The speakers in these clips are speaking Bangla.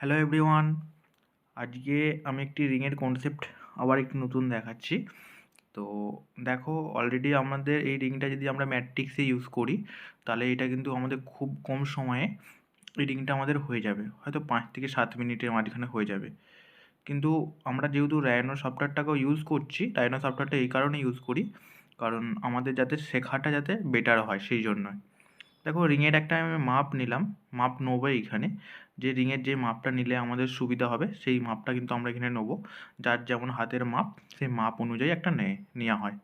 হ্যালো এভরিওয়ান আজকে আমি একটি রিংয়ের কনসেপ্ট আবার একটু নতুন দেখাচ্ছি। তো দেখো অলরেডি আমাদের এই রিংটা যদি আমরা ম্যাট্রিক্সে ইউজ করি, তাহলে এটা কিন্তু আমাদের খুব কম সময়ে এই রিংটা আমাদের হয়ে যাবে। হয়তো পাঁচ থেকে সাত মিনিটের মাঝখানে হয়ে যাবে। কিন্তু আমরা যেহেতু রায়নো সফটওয়্যারটাকেও ইউজ করছি রায়নো সফটওয়্যারটা এই কারণে ইউজ করি। কারণ আমাদের যাতে শেখাটা যাতে বেটার হয়, সেই জন্যই। দেখো রিংয়ের একটা আমি মাপ নিলাম মাপ নেব এইখানে। যে রিংয়ের যে মাপটা নিলে আমাদের সুবিধা হবে, সেই মাপটা কিন্তু আমরা এখানে নেব। যার যেমন হাতের মাপ সেই মাপ অনুযায়ী একটা নেয় নেওয়া হয়।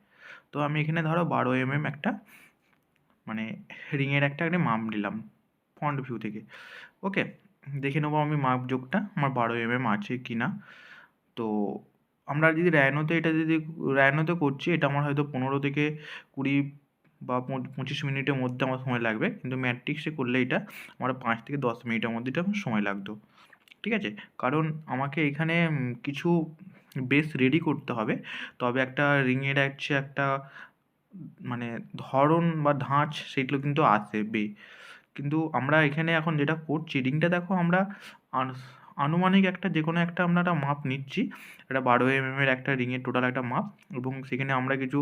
তো আমি এখানে ধরো বারো এমএম একটা মানে রিংয়ের একটা একটা মাপ নিলাম ফ্রন্ট ভিউ থেকে। ওকে দেখে নেব আমি মাপ যোগটা, আমার বারো এমএম আছে কি না তো আমরা যদি র্যানোতে এটা যদি র্যানোতে করছি, এটা আমার হয়তো পনেরো থেকে কুড়ি বা পঁচিশ মিনিটের মধ্যে আমার সময় লাগবে। কিন্তু ম্যাট্রিক্সে করলে এটা আমার পাঁচ থেকে দশ মিনিটের মধ্যে এটা সময় লাগতো। ঠিক আছে? কারণ আমাকে এখানে কিছু বেস রেডি করতে হবে। তবে একটা রিংয়ের হচ্ছে একটা মানে ধরন বা ধাঁচ সেগুলো কিন্তু আসবে কিন্তু আমরা এখানে এখন যেটা করছি রিংটা দেখো আমরা আনুমানিক একটা যে কোনো একটা আমরা একটা মাপ নিচ্ছি। একটা বারো এমএমের একটা রিংয়ের টোটাল একটা মাপ এবং সেখানে আমরা কিছু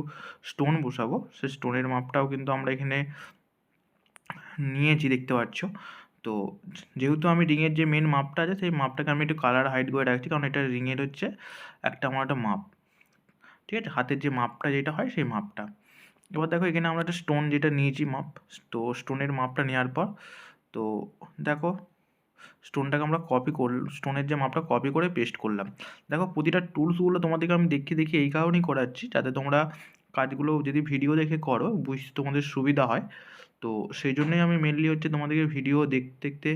স্টোন বসাবো। সে স্টোনের মাপটাও কিন্তু আমরা এখানে নিয়েছি, দেখতে পাচ্ছ। তো যেহেতু আমি রিংয়ের যে মেন মাপটা আছে, সেই মাপটাকে আমি একটু কালার হাইড করে রাখছি, কারণ এটা রিংয়ের হচ্ছে একটা আমার একটা মাপ। ঠিক আছে? হাতের যে মাপটা যেটা হয়, সেই মাপটা। এবার দেখো, এখানে আমরা একটা স্টোন যেটা নিয়েছি মাপ। তো স্টোনের মাপটা নেওয়ার পর, তো দেখো স্টোনটাকে আমরা কপি কর স্টোনের যে মাপটা কপি করে পেস্ট করলাম। দেখো, প্রতিটা টুলসগুলো তোমাদেরকে আমি দেখিয়ে দেখি এই কারণেই করাচ্ছি, যাতে তোমরা কাজগুলো যদি ভিডিও দেখে করো, বুঝতে তোমাদের সুবিধা হয়। তো সেই জন্যই আমি মেনলি হচ্ছে তোমাদেরকে ভিডিও দেখতে দেখতে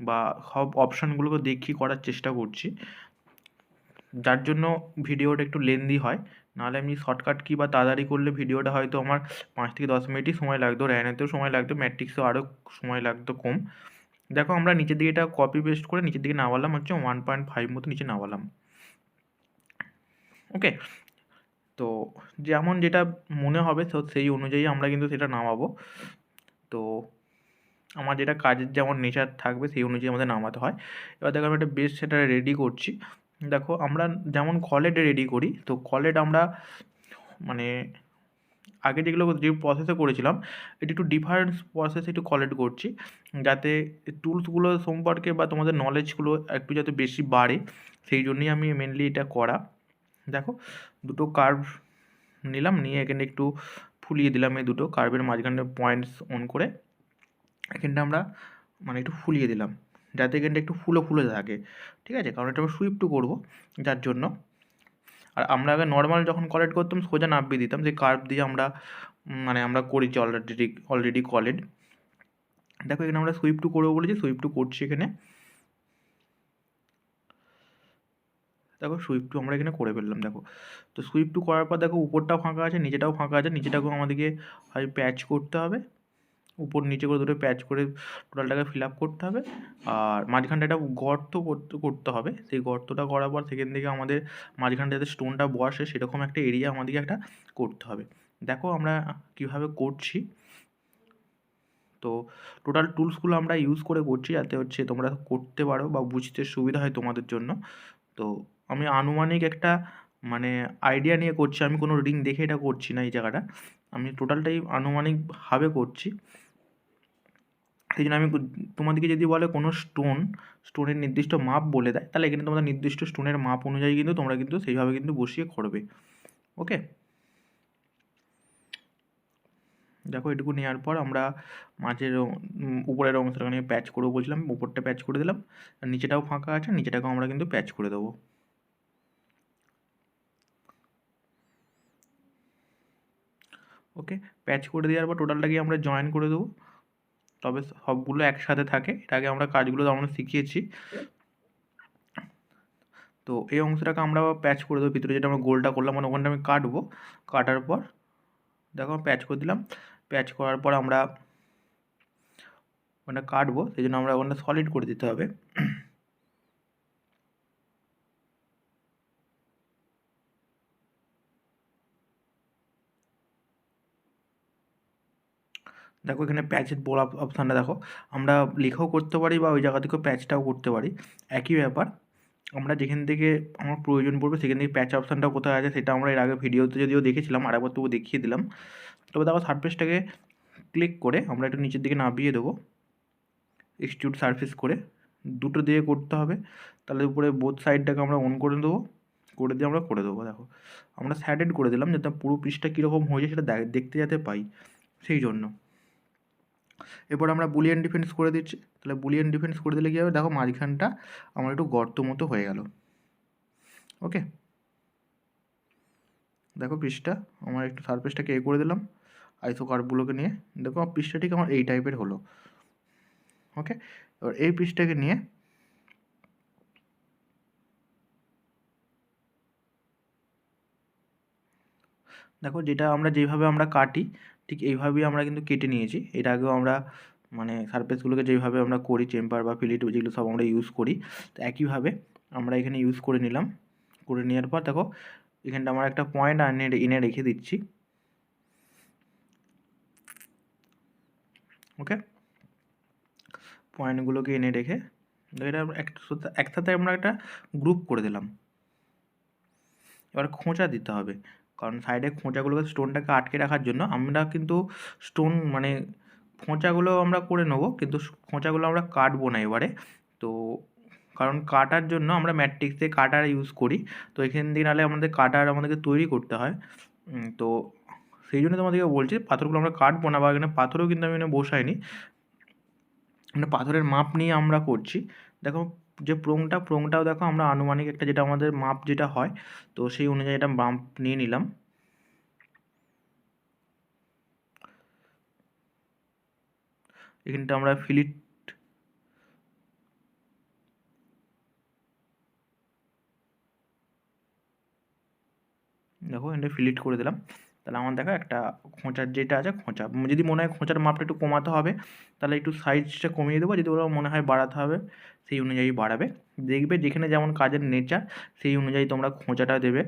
বা সব অপশানগুলোকে দেখি করার চেষ্টা করছি। যার জন্য ভিডিওটা একটু লেন্দি হয়। নাহলে আমি শর্টকাট কী বা তাড়াতাড়ি করলে ভিডিওটা হয়তো আমার পাঁচ থেকে দশ মিনিটই সময় লাগতো র্যানেতেও সময় লাগতো ম্যাট্রিক্সেও আরও সময় লাগতো কম। দেখো আমরা নিচের দিকে এটা কপি পেস্ট করে নিচের দিকে নামালাম, হচ্ছে ওয়ান পয়েন্ট ফাইভ মতো নিচে নামালাম। ওকে তো যেমন যেটা মনে হবে, তো সেই অনুযায়ী আমরা কিন্তু সেটা নামাবো। তো আমার যেটা কাজের যেমন নেচার থাকবে, সেই অনুযায়ী আমাদের নামাতে হয়। এবার দেখো আমি একটা বেশ সেটা রেডি করছি। দেখো আমরা যেমন কলেট রেডি করি, তো কলেট আমরা মানে আগে যেগুলো যে প্রসেসে করেছিলাম, এটি একটু ডিফারেন্স প্রসেস একটু কলেক্ট করছি, যাতে টুলসগুলো সম্পর্কে বা তোমাদের নলেজগুলো একটু যাতে বেশি বাড়ে, সেই জন্যই আমি মেনলি এটা করা। দেখো, দুটো কার্ভ নিলাম, নিয়ে এখানে একটু ফুলিয়ে দিলাম এই দুটো কার্ভের মাঝখানে পয়েন্টস অন করে। এখানটা আমরা মানে একটু ফুলিয়ে দিলাম, যাতে এখানটা একটু ফুলো ফুলে থাকে, ঠিক আছে? কারণ এটা আমরা সুইপটু করব, যার জন্য। আর আমরা আগে নর্মাল যখন কলেট করতাম, সোজা নাব্বিয়ে দিতাম, যে কার্ভ দিয়ে আমরা মানে আমরা করেছি অলরেডি অলরেডি কলেট দেখো এখানে আমরা সুইপ টু করব বলেছি সুইপ টু করছি এখানে। দেখো সুইপ টু আমরা এখানে করে ফেললাম, দেখো। তো সুইপ টু করার পর দেখো উপরটাও ফাঁকা আছে, নিচেটাও ফাঁকা আছে, নিচেটাকেও আমাদেরকে হয় প্যাচ করতে হবে। উপর নিচে করে দুটো প্যাচ করে টোটালটাকে ফিল আপ করতে হবে। আর মাঝখানটা একটা গর্ত করতে করতে হবে। সেই গর্তটা করার পর সেখান থেকে আমাদের মাঝখানটা যাতে স্টোনটা বসে সেরকম একটা এরিয়া আমাদেরকে একটা করতে হবে। দেখো আমরা কীভাবে করছি। তো টোটাল টুলসগুলো আমরা ইউজ করে করছি যাতে হচ্ছে তোমরা করতে পারো বা বুঝতে সুবিধা হয় তোমাদের জন্য। তো আমি আনুমানিক একটা মানে আইডিয়া নিয়ে করছি। আমি কোনো রিং দেখে এটা করছি না এই জায়গাটা। আমি টোটালটাই আনুমানিকভাবে করছি। সেই জন্য আমি তোমাদেরকে যদি বলে কোনো স্টোন স্টোনের নির্দিষ্ট মাপ বলে দেয়, তাহলে এখানে তোমাদের নির্দিষ্ট স্টোনের মাপ অনুযায়ী কিন্তু তোমরা কিন্তু সেইভাবে কিন্তু বসিয়ে করবে। ওকে দেখো, এটুকু নেওয়ার পর আমরা মাছের উপরের অংশটা নিয়ে প্যাচ করব বলছিলাম, উপরটা প্যাচ করে দিলাম। আর নিচেটাও ফাঁকা আছে, নিচেটাকেও আমরা কিন্তু প্যাচ করে দেবো। ওকে প্যাচ করে দেওয়ার পর টোটালটাকে আমরা জয়েন করে দেবো। তবে সবগুলো একসাথে থাকে। এর আগে আমরা কাজগুলো আমরা শিখিয়েছি। তো এই অংশটাকে আমরা প্যাচ করে দেবো, ভিতরে যেটা আমরা গোলটা করলাম মানে ওখানটা আমি কাটবো। কাটার পর, দেখো প্যাচ করে দিলাম। প্যাচ করার পর আমরা ওখানটা কাটবো, সেই জন্য আমরা ওখানটা সলিড করে দিতে হবে। দেখো এখানে প্যাচের বড় অপশানটা দেখো। আমরা লেখাও করতে পারি বা ওই জায়গা থেকেও প্যাচটাও করতে পারি। একই ব্যাপার, আমরা যেখান থেকে আমার প্রয়োজন পড়বে সেখান থেকে প্যাচ অপশানটা কোথায় আছে সেটা আমরা এর আগে ভিডিওতে যদিও দেখেছিলাম, আর একবার তবু দেখিয়ে দিলাম। তবে দেখো সারফেসটাকে ক্লিক করে আমরা একটু নিচের দিকে নামিয়ে দেবো। এক্সটিউট সারফেস করে দুটো দিয়ে করতে হবে। তাহলে উপরে বোথ সাইডটাকে আমরা অন করে দেবো, করে দিয়ে আমরা করে দেবো। দেখো, আমরা স্যাডেড করে দিলাম যাতে পুরো পিসটা কীরকম হয়েছে সেটা দেখতে যাতে পাই। সেই জন্য। এরপর আমরা বুলিয়ান ডিফেন্স করে দিচ্ছি। তাহলে বুলিয়ান ডিফেন্স করে দিলে কী হবে? দেখো মাঝখানটা আমার একটু গর্ত মতো হয়ে গেল। ওকে? দেখো পিসটা আমার একটু সারফেসটাকে এ করে দিলাম আইসো কার্ভগুলোকে নিয়ে। দেখো পিসটা ঠিক আমার এই টাইপের হলো। ওকে? এবার এই পিসটাকে নিয়ে দেখো যেটা আমরা যেইভাবে আমরা কাটি ঠিক এইভাবেই আমরা কিন্তু কেটে নিয়েছি। এর আগেও আমরা মানে সারফেসগুলোকে যেইভাবে আমরা করি চেম্বার বা ফিলিট যেগুলো সব আমরা ইউজ করি, তো একইভাবে আমরা এখানে ইউজ করে নিলাম। করে নেওয়ার পর দেখো, এখানটা আমরা একটা পয়েন্ট এনে এনে রেখে দিচ্ছি। ওকে পয়েন্টগুলোকে এনে রেখে এটা একসাথে আমরা একটা গ্রুপ করে দিলাম। এবার খোঁচা দিতে হবে। কারণ সাইডে খোঁচাগুলোকে স্টোনটাকে আটকে রাখার জন্য আমরা কিন্তু স্টোন মানে খোঁচাগুলো আমরা করে নেব, কিন্তু খোঁচাগুলো আমরা কাটবো না এবারে। তো কারণ কাটার জন্য আমরা ম্যাট্রিক্সে কাটার ইউজ করি, তো এখান দিয়ে নাহলে আমাদের কাটার আমাদেরকে তৈরি করতে হয়। তো সেই জন্য তোমাদেরকে বলছি, পাথরগুলো আমরা কাটবো না বা এখানে পাথরও কিন্তু আমি এখানে বসাইনি। মানে পাথরের মাপ নিয়ে আমরা করছি। দেখো যে প্রোংটা প্রোংটাও দেখো আমরা আনুমানিক একটা যেটা আমাদের মাপ যেটা হয়, তো সেই অনুযায়ী এটা মাপ নিয়ে নিলাম। এখানটা আমরা ফিলিট দেখো, এটা ফিলিট করে দিলাম। তাহলে আমার দেখো একটা খোঁচার যেটা আছে খোঁচা। যদি মনে হয় খোঁচার মাপটা একটু কমাতে হবে, তাহলে একটু সাইজটা কমিয়ে দেবো। যদি ওরা মনে হয় বাড়াতে হবে, সেই অনুযায়ী বাড়াবে। দেখবে যেখানে যেমন কাজের নেচার সেই অনুযায়ী তোমরা খোঁচাটা দেবে।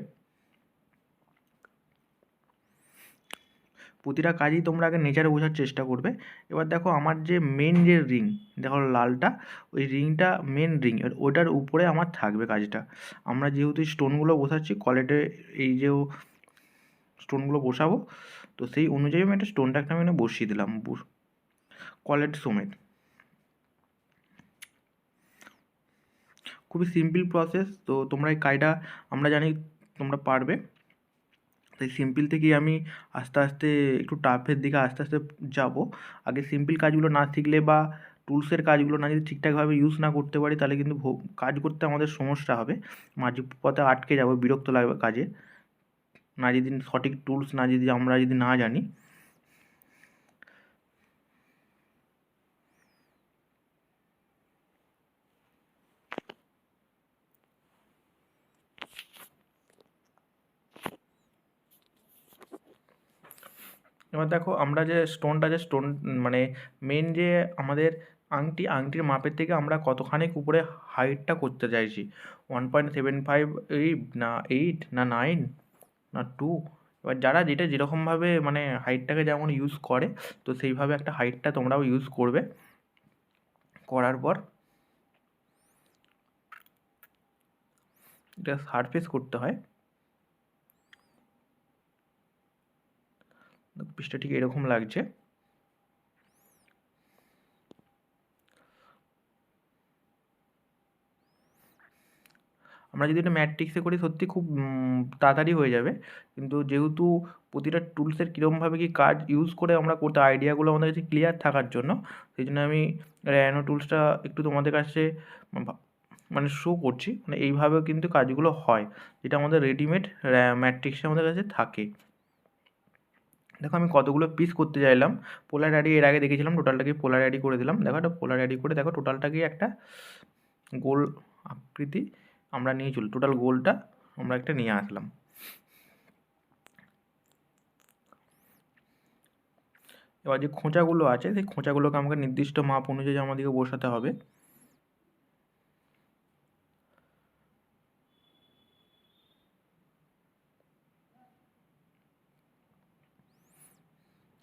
প্রতিটা কাজই তোমরা আগে নেচারে বোঝার চেষ্টা করবে। এবার দেখো আমার যে মেন যে রিং দেখো লালটা, ওই রিংটা মেন রিং ওটার উপরে আমার থাকবে কাজটা। আমরা যেহেতু স্টোনগুলো বসাচ্ছি কলেটে এই যে স্টোনগুলো বসাবো। তো সেই অনুযায়ী আমি একটা স্টোনটাকে আমি বসিয়ে দিলাম। কলেট সমেত। খুবই সিম্পল প্রসেস। তো তোমরা এই কাজটা আমরা জানি তোমরা পারবে। তাই সিম্পল থেকেই আমি আস্তে আস্তে একটু টাফের দিকে আস্তে আস্তে যাব। আগে সিম্পল কাজগুলো না শিখলে বা টুলসের কাজগুলো না যদি ঠিকঠাকভাবে ইউজ না করতে পারি, তাহলে কিন্তু কাজ করতে আমাদের সমস্যা হবে। মাঝে পথে আটকে যাব, বিরক্ত লাগবে কাজে। না যদি সঠিক টুলস না যদি আমরা যদি না জানি। এবার দেখো আমরা যে স্টোনটা যে স্টোন মানে মেন যে আমাদের আংটি, আংটির মাপের থেকে আমরা কতখানি উপরে হাইটটা করতে চাইছি? One point seven five eight না এইট না নাইন না টু এবার যারা যেটা যেরকমভাবে মানে হাইটটাকে যেমন ইউজ করে, তো সেইভাবে একটা হাইটটা তোমরাও ইউজ করবে। করার পর এটা সারফেস করতে হয়। পৃষ্ঠা ঠিক এরকম লাগছে। আমরা যদি এটা ম্যাট্রিক্সে করি, সত্যি খুব তাড়াতাড়ি হয়ে যাবে। কিন্তু যেহেতু প্রতিটা টুলসের কীরকমভাবে কী কাজ ইউজ করে আমরা করতে আইডিয়াগুলো আমাদের কাছে ক্লিয়ার থাকার জন্য, সেই জন্য আমি র্যানো টুলসটা একটু তোমাদের কাছে মানে শো করছি। মানে এইভাবেও কিন্তু কাজগুলো হয়, যেটা আমাদের রেডিমেড ম্যাট্রিক্সে আমাদের কাছে থাকে। দেখো আমি কতগুলো পিস করতে চাইলাম। পোলার অ্যাডি এর আগে দেখেছিলাম টোটালটাকে পোলার অ্যাডি করে দিলাম। দেখো একটা পোলার অ্যাডি করে, দেখো টোটালটাকেই একটা গোল আকৃতি আমরা নিয়ে চলি টোটাল গোলটা আমরা একটা নিয়ে আসলাম। এবার যে খোঁচাগুলো আছে, সেই খোঁচাগুলোকে আমাকে নির্দিষ্ট মাপ অনুযায়ী আমাদেরকে বসাতে হবে।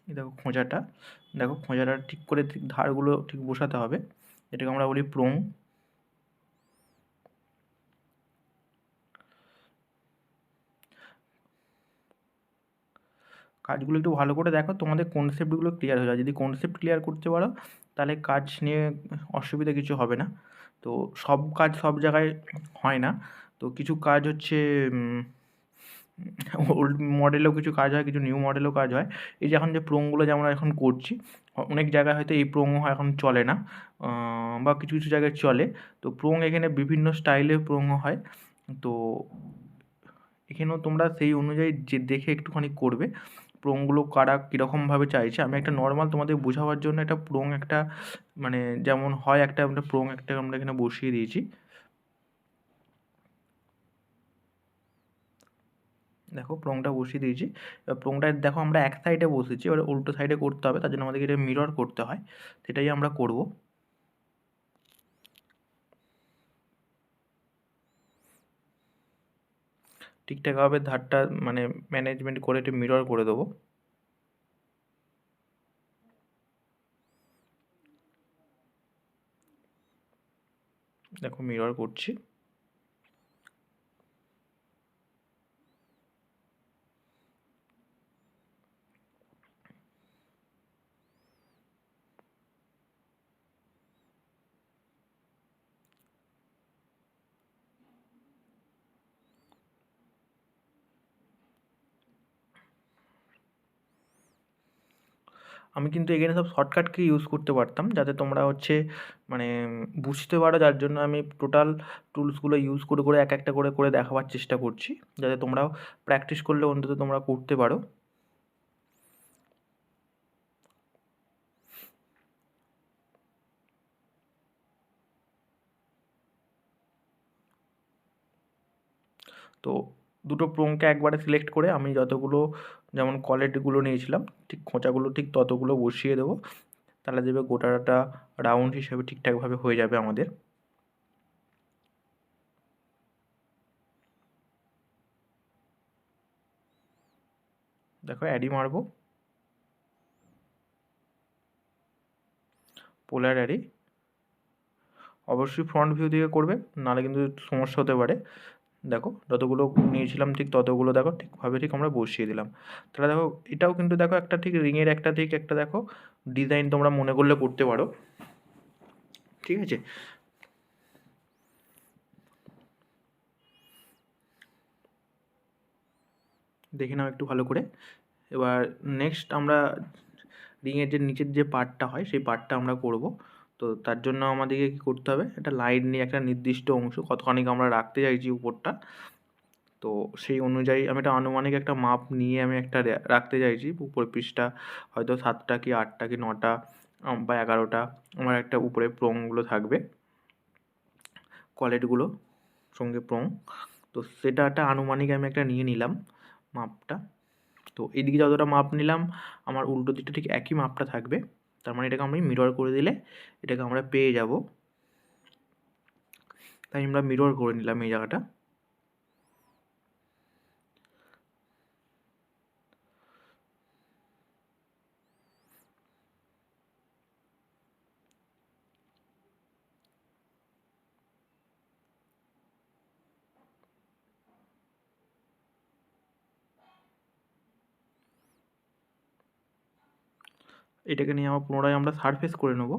দেখো খোঁচাটা, দেখো খোঁজাটা ঠিক করে ঠিক ধারগুলো ঠিক বসাতে হবে। এটাকে আমরা বলি প্রোং কাজগুলো একটু ভালো করে দেখো, তোমাদের কনসেপ্টগুলো ক্লিয়ার হয়ে যায় যদি কনসেপ্ট ক্লিয়ার করতে পারো, তাহলে কাজ নিয়ে অসুবিধা কিছু হবে না। তো সব কাজ সব জায়গায় হয় না। তো কিছু কাজ হচ্ছে ওল্ড মডেলেও কিছু কাজ হয়, কিছু নিউ মডেলেও কাজ হয়। এই যে এখন যে প্রোংগুলো যে আমরা এখন করছি, অনেক জায়গায় হয়তো এই প্রোং এখন চলে না বা কিছু কিছু জায়গায় চলে। তো প্রোং এখানে বিভিন্ন স্টাইলে প্রোং হয়। তো এখানেও তোমরা সেই অনুযায়ী যে দেখে একটুখানি করবে। প্রোংগুলো কারা কীরকমভাবে চাইছে? আমি একটা নর্মাল তোমাদের বোঝাবার জন্য একটা প্রোং একটা মানে যেমন হয় একটা আমরা প্রোং একটা আমরা এখানে বসিয়ে দিয়েছি। দেখো প্রোংটা বসিয়ে দিয়েছি। এবার প্রোংটা দেখো আমরা এক সাইডে বসেছি, এবার উল্টো সাইডে করতে হবে, তার জন্য আমাদেরকে এটা মিরর করতে হয়। সেটাই আমরা করব। ঠিকঠাকভাবে ধারটা মানে ম্যানেজমেন্ট করে একটু মিরর করে দেবো। দেখো মিরর করছি। আমি কিন্তু এখানে সব শর্টকাট কি ইউজ করতে পারতাম, যাতে তোমরা হচ্ছে মানে বুঝতে পারো যার জন্য আমি টোটাল টুলসগুলো ইউজ করে করে, এক একটা করে করে দেখাবার চেষ্টা করছি। যাতে তোমরাও প্র্যাকটিস করলে অন্তত তোমরা করতে পারো। তো দুটো প্রোংকে একবারে সিলেক্ট করে আমি যতগুলো যেমন কোয়ালিটিগুলো নিয়েছিলাম, ঠিক খোঁচাগুলো, ঠিক ততগুলো বসিয়ে দেবো। তাহলে দেবে গোটাটা রাউন্ড হিসেবে ঠিকঠাকভাবে হয়ে যাবে আমাদের। দেখো অ্যাডি মারবো। পোলার অ্যাডি অবশ্যই ফ্রন্ট ভিউ দিয়ে করবে, নাহলে কিন্তু সমস্যা হতে পারে। দেখো যতগুলো নিয়েছিলাম ঠিক ততগুলো দেখো ঠিকভাবে ঠিক আমরা বসিয়ে দিলাম। তাহলে দেখো এটাও কিন্তু দেখো একটা ঠিক রিংয়ের একটা ঠিক একটা দেখো ডিজাইন তোমরা মনে করলে করতে পারো। ঠিক আছে? দেখে নাও একটু ভালো করে। এবার নেক্সট আমরা রিংয়ের যে নিচের যে পার্টটা হয় সেই পার্টটা আমরা করব। তো তার জন্য আমাদেরকে কী করতে হবে? একটা লাইন নিয়ে একটা নির্দিষ্ট অংশ, কতখানি আমরা রাখতে চাইছি উপরটা, তো সেই অনুযায়ী আমি একটা আনুমানিক একটা মাপ নিয়ে আমি একটা রাখতে চাইছি। উপর পিসটা হয়তো সাতটা কি আটটা কি নটা বা এগারোটা, আমার একটা উপরে প্রোংগুলো থাকবে কলেটগুলো সঙ্গে প্রোং তো সেটা একটা আনুমানিক আমি একটা নিয়ে নিলাম মাপটা। তো এদিকে যতটা মাপ নিলাম, আমার উল্টো দিকটা ঠিক একই মাপটা থাকবে। তার মানে এটাকে আমরা মিরর করে দিলে এটাকে আমরা পেয়ে যাব। তাই আমরা মিরর করে নিলাম এই জায়গাটা। এটাকে নিয়ে আমরা পুনরায় আমরা সারফেস করে নেব।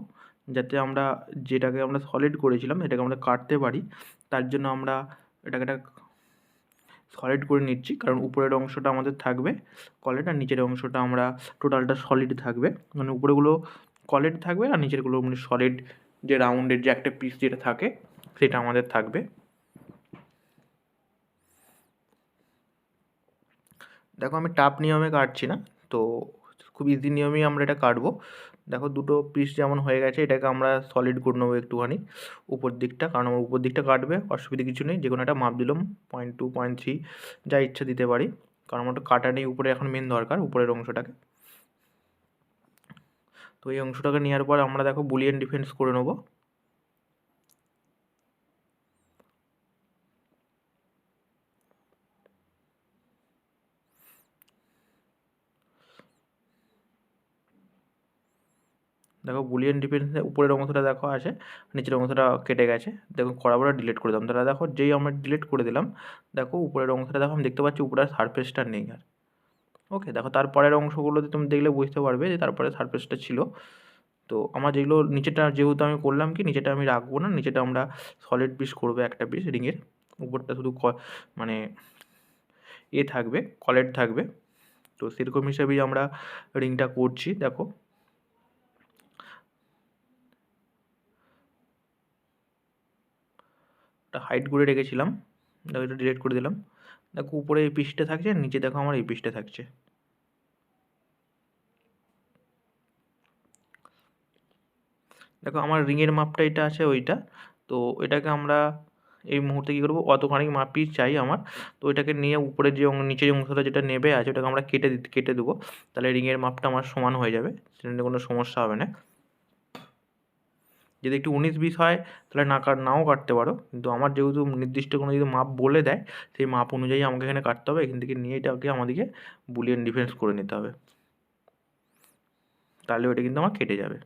যাতে আমরা যেটাকে আমরা সলিড করেছিলাম, এটাকে আমরা কাটতে পারি, তার জন্য আমরা এটাকে একটা সলিড করে নিচ্ছি। কারণ উপরের অংশটা আমাদের থাকবে কলেট আর নিচের অংশটা আমরা টোটালটা সলিড থাকবে। মানে উপরেগুলো কলেট থাকবে, আর নিচেরগুলো মানে সলিড যে রাউন্ডের যে একটা পিস যেটা থাকে, সেটা আমাদের থাকবে। দেখো আমি টাপ নিয়মে কাটছি না, তো খুব ইজি নিয়মেই আমরা এটা কাটবো। দেখো দুটো পিস যেমন হয়ে গেছে, এটাকে আমরা সলিড করে নেব একটুখানি উপর দিকটা, কারণ আমার উপর দিকটা কাটবে, অসুবিধা কিছু নেই। যে কোনো একটা মাপ দিলাম পয়েন্ট টু পয়েন্ট থ্রি যা ইচ্ছা দিতে পারি। কারণ আমার কাটা নেই, উপরে এখন মেন দরকার, উপরের অংশটাকে। তো এই অংশটাকে নেওয়ার পর আমরা দেখো বুলিয়ান ডিফেন্স করে নেব। দেখো বুলিয়ান ডিফেন্সে উপরের অংশটা দেখো আছে নিচের অংশটা কেটে গেছে। দেখো করাবার ডিলিট করে দিলাম। তাহলে দেখো যেই আমরা ডিলিট করে দিলাম, দেখো উপরের অংশটা দেখো আমি দেখতে পাচ্ছি উপরের সারফেসটা নেই আর। ওকে দেখো তারপরের অংশগুলোতে তুমি দেখলে বুঝতে পারবে যে তারপরে সারফেসটা ছিল। তো আমার যেগুলো নিচেটা যেহেতু আমি করলাম কি নিচেটা আমি রাখব না নিচেটা আমরা সলিড পিস করব একটা পিস রিংয়ের উপরটা শুধু মানে এ থাকবে কলেট থাকবে। তো সেরকম হিসাবেই আমরা রিংটা করছি, দেখো। ওটা হাইট করে রেখেছিলাম। দেখো এটা ডিলিট করে দিলাম। দেখো উপরে এই পিসটা থাকছে নিচে দেখো আমার এই পিসটা থাকছে। দেখো আমার রিংয়ের মাপটা এটা আছে ওইটা। তো এটাকে আমরা এই মুহূর্তে কী করব? অতখানি মাপই চাই আমার। তো এটাকে নিয়ে উপরে যে নিচের অংশটা যেটা নেবে আছে, ওটাকে আমরা কেটে কেটে দেবো। তাহলে রিংয়ের মাপটা আমার সমান হয়ে যাবে। সেটা কোনো সমস্যা হবে না। যদি একটু উনিশ বিশ হয়, তাহলে না কাট, নাও কাটতে পারো। কিন্তু আমার যেহেতু নির্দিষ্ট কোনো যদি মাপ বলে দেয়, সেই মাপ অনুযায়ী আমাকে এখানে কাটতে হবে। এখান থেকে নিয়ে এটাকে আমাদেরকে বুলিয়ান ডিফেন্স করে নিতে হবে। তাহলে ওটা কিন্তু আমার কেটে যাবে।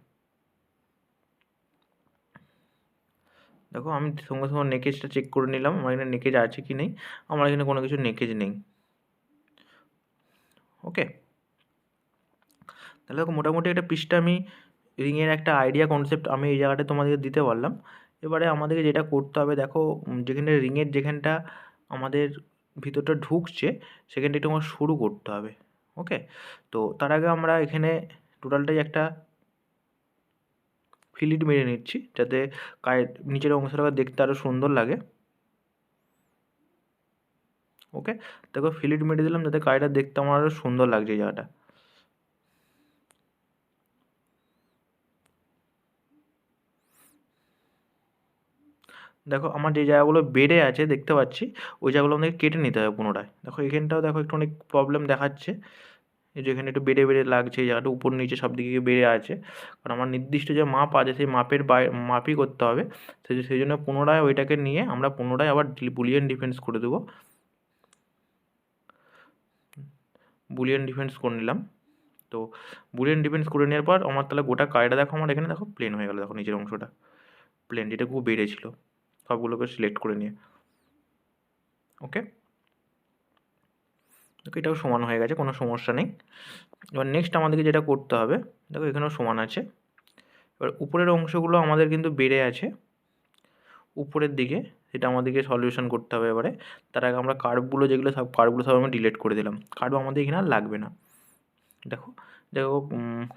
দেখো, আমি সঙ্গে সঙ্গে নেকেজটা চেক করে নিলাম। আমার এখানে নেকেজ আছে কি নেই? আমার এখানে কোনো কিছু নেকেজ নেই। ওকে তাহলে দেখো, মোটামুটি একটা পিসটা আমি রিংয়ের একটা আইডিয়া কনসেপ্ট আমি এই জায়গাটা তোমাদেরকে দিতে পারলাম। এবারে আমাদেরকে যেটা করতে হবে, দেখো যেখানে রিংয়ের যেখানটা আমাদের ভিতরটা ঢুকছে, সেখানটা একটু আমার শুরু করতে হবে ওকে তো তার আগে আমরা এখানে টোটালটাই একটা ফিলিট মেরে নিচ্ছি, যাতে গায়ের নিচের অংশটা দেখতে আরও সুন্দর লাগে ওকে দেখো ফিলিট মেরে দিলাম, যাতে গায়েটা দেখতে আমার আরও সুন্দর লাগছে এই জায়গাটা। দেখো আমার যে জায়গাগুলো বেড়ে আছে দেখতে পাচ্ছি, ওই জায়গাগুলো আমাদেরকে কেটে নিতে হবে পুনরায়। দেখো এখানটাও দেখো একটু অনেক প্রবলেম দেখাচ্ছে। এই যে এখানে একটু বেড়ে বেড়ে লাগছে, এই জায়গাটা উপর নিচে সব দিকে বেড়ে আছে। কারণ আমার নির্দিষ্ট যে মাপ আছে, সেই মাপের মাপই করতে হবে। সেই সেই জন্য পুনরায় ওইটাকে নিয়ে আমরা পুনরায় আবার বুলিয়ান ডিফেন্স করে দেবো। বুলিয়ান ডিফেন্স করে নিলাম। তো বুলিয়ান ডিফেন্স করে নেওয়ার পর আমার তাহলে গোটা কায়টা দেখো আমার এখানে দেখো প্লেন হয়ে গেলো, দেখো নিচের অংশটা। প্লেন যেটা খুব বেড়েছিল। সবগুলোকে সিলেক্ট করে নিয়ে। ওকে? দেখো এটাও সমান হয়ে গেছে, কোনো সমস্যা নেই। এবার নেক্সট আমাদেরকে যেটা করতে হবে, দেখো এখানেও সমান আছে। এবার উপরের অংশগুলো আমাদের কিন্তু বেড়ে আছে। উপরের দিকে সেটা আমাদেরকে সলিউশন করতে হবে এবারে। তার আগে আমরা কার্ভগুলো যেগুলো সব কার্ভগুলো সব আমি ডিলিট করে দিলাম। কার্ভ আমাদের এখানে আর লাগবে না। দেখো দেখো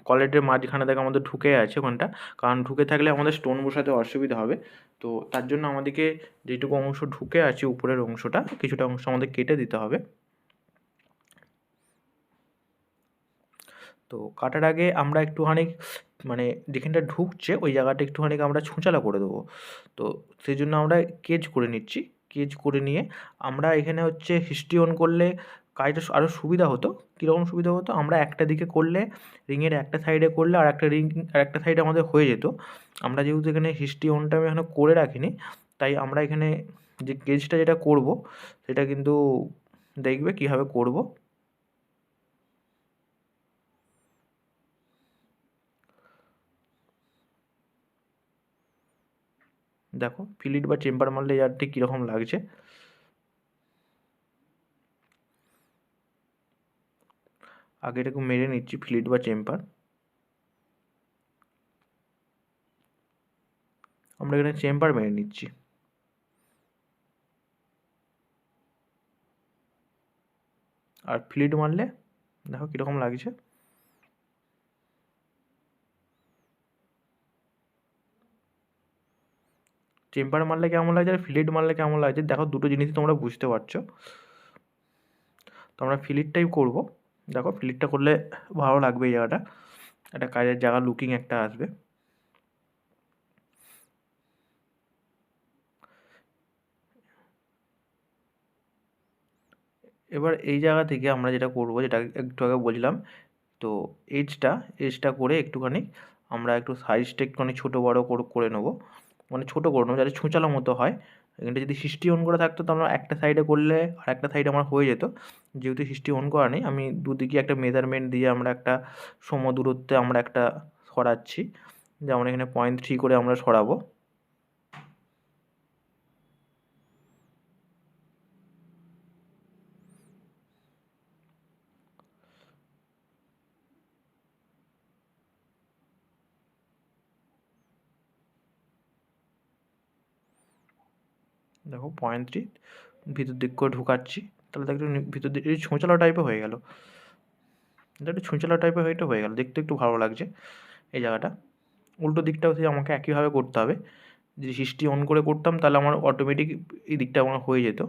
কলেটের মাঝখানে দেখো আমাদের ঢুকে আছে ওখানটা। কারণ ঢুকে থাকলে আমাদের স্টোন বসাতে অসুবিধা হবে। তো তার জন্য আমাদেরকে যেটুকু অংশ ঢুকে আছে, উপরের অংশটা, কিছুটা অংশ আমাদের কেটে দিতে হবে। তো কাটার আগে আমরা একটুখানি মানে যেখানটা ঢুকছে, ওই জায়গাটা একটুখানি আমরা ছুঁচালা করে দেবো। তো সেই জন্য আমরা কেজ করে নিচ্ছি। কেজ করে নিয়ে আমরা এখানে হচ্ছে হিস্ট্রি অন করলে কাজটা আরও সুবিধা হতো। কীরকম সুবিধা হতো? আমরা একটা দিকে করলে, রিংয়ের একটা সাইডে করলে, আর একটা রিং, আর একটা সাইডে আমাদের হয়ে যেত। আমরা যেহেতু এখানে হিস্ট্রি অনটা আমি এখানে করে রাখিনি, তাই আমরা এখানে যে কেজটা যেটা করব, সেটা কিন্তু দেখবে কীভাবে করব। দেখো ফিলিট বা চেম্বার মারলে ঠিক কীরকম লাগছে? আগে এটাকে মেরে নিচ্ছি ফ্লিট বা চেম্পার আমরা এখানে চেম্বার মেরে নিচ্ছি। আর ফ্লিট মারলে, দেখো কীরকম লাগছে। চেম্বার মারলে কেমন লাগছে আর ফিলিট মারলে কেমন লাগছে, দেখো দুটো জিনিসই তোমরা বুঝতে পারছ। তো আমরা ফিলিটটাই করব। দেখো ফ্লিকটা করলে ভালো লাগবে এই জায়গাটা। একটা কাজের জায়গা লুকিং একটা আসবে। এবার এই জায়গা থেকে আমরা যেটা করব, যেটা একটু আগে বললাম তো এজটা এজটা করে একটুখানি আমরা একটু সাইজটা একটুখানি ছোটো বড়ো করে নেব। মানে ছোটো করে নেব, যাতে ছুঁচালো মতো হয়। এখানটা যদি সৃষ্টি অন করা থাকতো তো আমরা একটা সাইডে করলে আর একটা সাইডে আমার হয়ে যেত। যেহেতু সৃষ্টি অন করা নেই, আমি দুদিকে একটা মেজারমেন্ট দিয়ে আমরা একটা সম দূরত্বে আমরা একটা সরাচ্ছি। যেমন এখানে পয়েন্ট থ্রি করে আমরা সরাবো। দেখো পয়েন্ট থ্রি ভিতর দিক করে ঢুকাচ্ছি। তাহলে দেখো ভিতর দিক ছোঁচালো টাইপের হয়ে গেল। এটা একটু ছুঁচালো টাইপের হয়ে হয়ে গেল, দেখতে একটু ভালো লাগছে এই জায়গাটা। উল্টো দিকটাও সেই আমাকে একইভাবে করতে হবে। যদি সৃষ্টি অন করে করতাম, তাহলে আমার অটোমেটিক এই দিকটা আমার হয়ে যেত।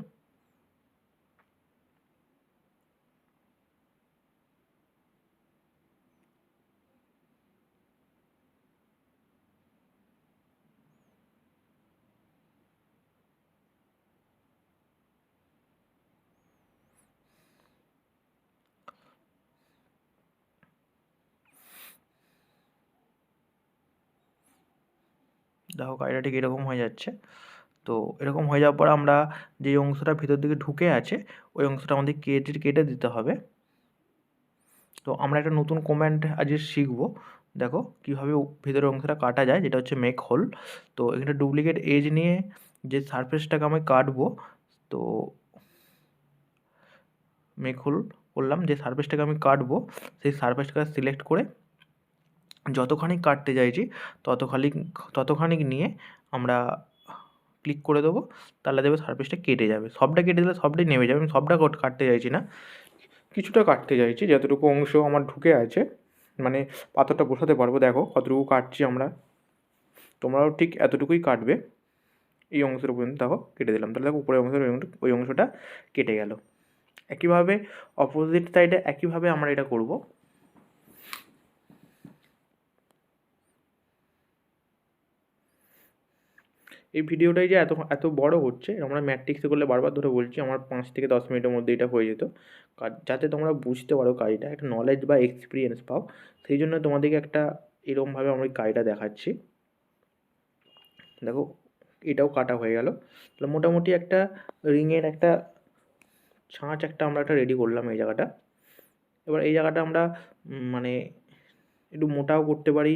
দেখো কাজটা ঠিক এরকম হয়ে যাচ্ছে। তো এরকম হয়ে যাওয়ার পর আমরা যে অংশটা ভিতর দিকে ঢুকে আছে, ওই অংশটা আমাদের কেটে কেটে দিতে হবে। তো আমরা একটা নতুন কমেন্ট আজকে শিখব। দেখো কীভাবে ভিতরের অংশটা কাটা যায়, যেটা হচ্ছে মেক হোল তো এখানে ডুপ্লিকেট এজ নিয়ে যে সারফেসটাকে আমি কাটবো, তো মেক হোল করলাম। যে সারফেসটাকে আমি কাটবো, সেই সারফেসটাকে সিলেক্ট করে যতখানি কাটতে চাইছি ততখানি ততখানি নিয়ে আমরা ক্লিক করে দেবো। তাহলে দেবে সারফেসটা কেটে যাবে। সবটা কেটে দিলে সবটাই নেমে যাবে। আমি সবটা কাটতে চাইছি না। কিছুটা কাটতে চাইছি, যতটুকু অংশ আমার ঢুকে আছে। মানে পাথরটা বসাতে পারব। দেখো কতটুকু কাটছি আমরা। তোমরাও ঠিক এতটুকুই কাটবে। এই অংশের পর্যন্ত দেখো কেটে দিলাম। তাহলে দেখো উপরের অংশের ওই অংশটা কেটে গেল। একইভাবে অপোজিট সাইডে একইভাবে আমরা এটা করব। এই ভিডিওটাই যে এত এত বড় হচ্ছে, আমরা ম্যাট্রিক্সে করলে বারবার ধরে বলছি, আমার পাঁচ থেকে দশ মিনিটের মধ্যে এটা হয়ে যেত। যাতে তোমরা বুঝতে পারো কাজটা, একটা নলেজ বা এক্সপিরিয়েন্স পাও। সেই জন্য তোমাদেরকে একটা এরকমভাবে আমরা কাজটা দেখাচ্ছি। দেখো, এটাও কাটা হয়ে গেল। তাহলে মোটামুটি একটা রিংয়ের একটা ছাঁচ একটা আমরা একটা রেডি করলাম এই জায়গাটা। এবার এই জায়গাটা আমরা মানে একটু মোটাও করতে পারি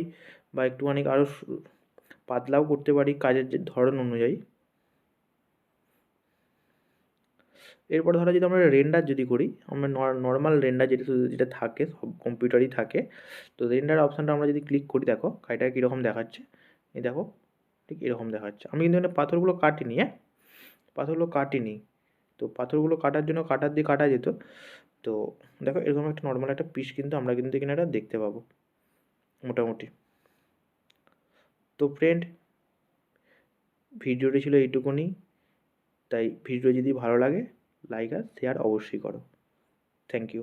বা একটুখানি আরও পাতলাও করতে পারি কাজের যে ধরন অনুযায়ী। এরপর ধরো যদি আমরা রেন্ডার যদি করি, আমরা নর্মাল রেন্ডার যেটা যেটা থাকে, সব কম্পিউটারই থাকে, তো রেন্ডার অপশানটা আমরা যদি ক্লিক করি, দেখো কাজটা কীরকম দেখাচ্ছে। এই দেখো, ঠিক এরকম দেখাচ্ছে। আমি কিন্তু এখানে পাথরগুলো কাটিনি হ্যাঁ? পাথরগুলো কাটিনি। তো পাথরগুলো কাটার জন্য কাটার দিয়ে কাটা যেত। তো দেখো এরকম একটা নর্মাল একটা পিস কিন্তু আমরা কিন্তু এখানে একটা দেখতে পাবো। মোটামুটি। তো ফ্রেন্ড ভিডিওটি ছিল এইটুকুনি। তাই ভিডিও যদি ভালো লাগে লাইক আর শেয়ার অবশ্যই করো। Thank you